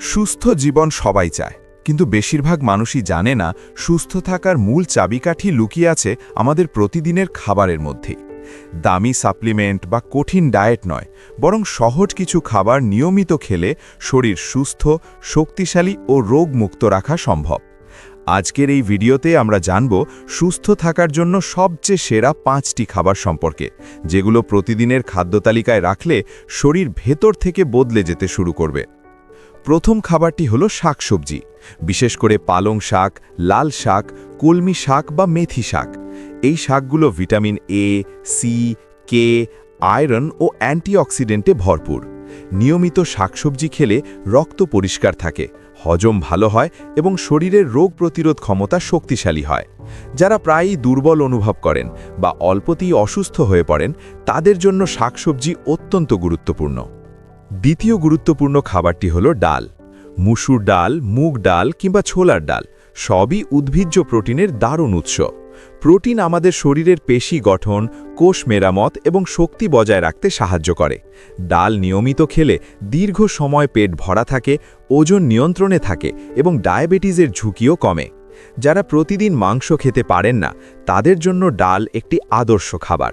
সুস্থ জীবন সবাই চায়। কিন্তু বেশিরভাগ মানুষই জানে না, সুস্থ থাকার মূল চাবিকাঠি লুকিয়ে আছে আমাদের প্রতিদিনের খাবারের মধ্যেই। দামি সাপ্লিমেন্ট বা কঠিন ডায়েট নয়, বরং সহজ কিছু খাবার নিয়মিত খেলে শরীর সুস্থ, শক্তিশালী ও রোগমুক্ত রাখা সম্ভব। আজকের এই ভিডিওতে আমরা জানব, সুস্থ থাকার জন্য সবচেয়ে সেরা পাঁচটি খাবার সম্পর্কে, যেগুলো প্রতিদিনের খাদ্য তালিকায় রাখলে শরীর ভেতর থেকে বদলে যেতে শুরু করবে। প্রথম খাবারটি হলো শাকসবজি, বিশেষ করে পালং শাক, লাল শাক, কলমি শাক বা মেথি শাক। এই শাকগুলো vitamin A C K iron ও অ্যান্টিঅক্সিডেন্টে ভরপুর। নিয়মিত শাকসবজি খেলে রক্ত পরিষ্কার থাকে, হজম ভালো হয় এবং শরীরের রোগ প্রতিরোধ ক্ষমতা শক্তিশালী হয়। যারা প্রায়ই দুর্বল অনুভব করেন বা অল্পতেই অসুস্থ হয়ে পড়েন, তাদের জন্য শাকসবজি অত্যন্ত গুরুত্বপূর্ণ। দ্বিতীয় গুরুত্বপূর্ণ খাবারটি হল ডাল। মুসুর ডাল, মুগ ডাল কিংবা ছোলার ডাল সবই উদ্ভিজ্জ প্রোটিনের দারুণ উৎস। প্রোটিন আমাদের শরীরের পেশি গঠন, কোষ মেরামত এবং শক্তি বজায় রাখতে সাহায্য করে। ডাল নিয়মিত খেলে দীর্ঘ সময় পেট ভরা থাকে, ওজন নিয়ন্ত্রণে থাকে এবং ডায়াবেটিসের ঝুঁকিও কমে। যারা প্রতিদিন মাংস খেতে পারেন না, তাদের জন্য ডাল একটি আদর্শ খাবার।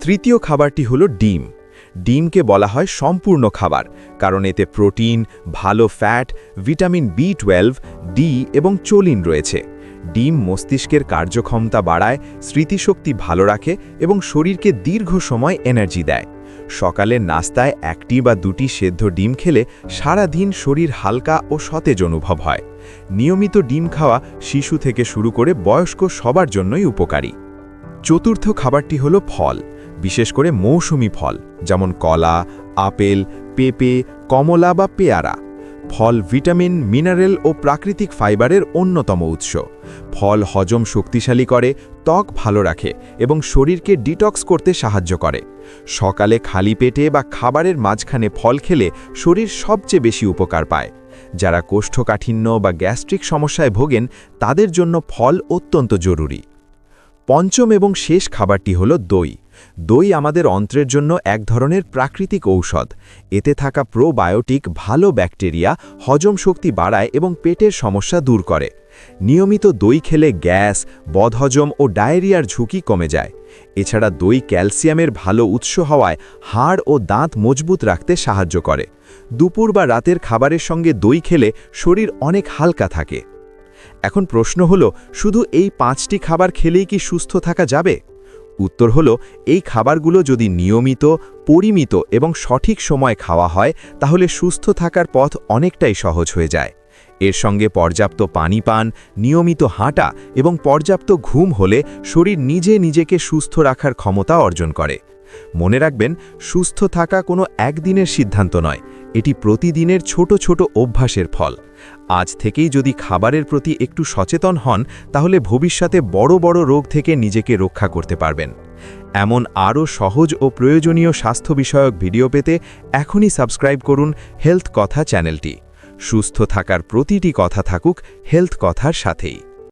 তৃতীয় খাবারটি হলো ডিম। ডিমকে বলা হয় সম্পূর্ণ খাবার, কারণ এতে প্রোটিন, ভালো fat, vitamin B twelve, D এবং চোলিন রয়েছে। ডিম মস্তিষ্কের কার্যক্ষমতা বাড়ায়, স্মৃতিশক্তি ভালো রাখে এবং শরীরকে দীর্ঘ সময় এনার্জি দেয়। সকালের নাস্তায় একটি বা দুটি সেদ্ধ ডিম খেলে সারা দিন শরীর হালকা ও সতেজ অনুভব হয়। নিয়মিত ডিম খাওয়া শিশু থেকে শুরু করে বয়স্ক সবার জন্যই উপকারী। চতুর্থ খাবারটি হলো ফল, বিশেষ করে মৌসুমি ফল, যেমন কলা, আপেল, পেঁপে, কমলা বা পেয়ারা। ফল ভিটামিন, মিনারেল ও প্রাকৃতিক ফাইবারের অন্যতম উৎস। ফল হজম শক্তিশালী করে, ত্বক ভালো রাখে এবং শরীরকে ডিটক্স করতে সাহায্য করে। সকালে খালি পেটে বা খাবারের মাঝখানে ফল খেলে শরীর সবচেয়ে বেশি উপকার পায়। যারা কোষ্ঠকাঠিন্য বা গ্যাস্ট্রিক সমস্যায় ভোগেন, তাদের জন্য ফল অত্যন্ত জরুরি। পঞ্চম এবং শেষ খাবারটি হল দই। দই আমাদের অন্ত্রের জন্য এক ধরনের প্রাকৃতিক ঔষধ। এতে থাকা প্রোবায়োটিক ভালো ব্যাকটেরিয়া, হজম শক্তি বাড়ায় এবং পেটের সমস্যা দূর করে। নিয়মিত দই খেলে গ্যাস, বদহজম ও ডায়রিয়ার ঝুঁকি কমে যায়। এছাড়া দই ক্যালসিয়ামের ভালো উৎস হওয়ায় হাড় ও দাঁত মজবুত রাখতে সাহায্য করে। দুপুর বা রাতের খাবারের সঙ্গে দই খেলে শরীর অনেক হালকা থাকে। এখন প্রশ্ন হলো, শুধু এই পাঁচটি খাবার খেলেই কি সুস্থ থাকা যাবে? উত্তর হল, এই খাবারগুলো যদি নিয়মিত, পরিমিত এবং সঠিক সময় খাওয়া হয়, তাহলে সুস্থ থাকার পথ অনেকটাই সহজ হয়ে যায়। এর সঙ্গে পর্যাপ্ত পানি পান, নিয়মিত হাঁটা এবং পর্যাপ্ত ঘুম হলে শরীর নিজে নিজেকে সুস্থ রাখার ক্ষমতা অর্জন করে। মনে রাখবেন, সুস্থ থাকা কোনো একদিনের সিদ্ধান্ত নয়, এটি প্রতিদিনের ছোট ছোট অভ্যাসের ফল। আজ থেকেই যদি খাবারের প্রতি একটু সচেতন হন, তাহলে ভবিষ্যতে বড় বড় রোগ থেকে নিজেকে রক্ষা করতে পারবেন। এমন আরও সহজ ও প্রয়োজনীয় স্বাস্থ্য বিষয়ক ভিডিও পেতে এখনই সাবস্ক্রাইব করুন হেলথ কথা চ্যানেলটি। সুস্থ থাকার প্রতিটি কথা থাকুক হেলথ কথার সাথেই।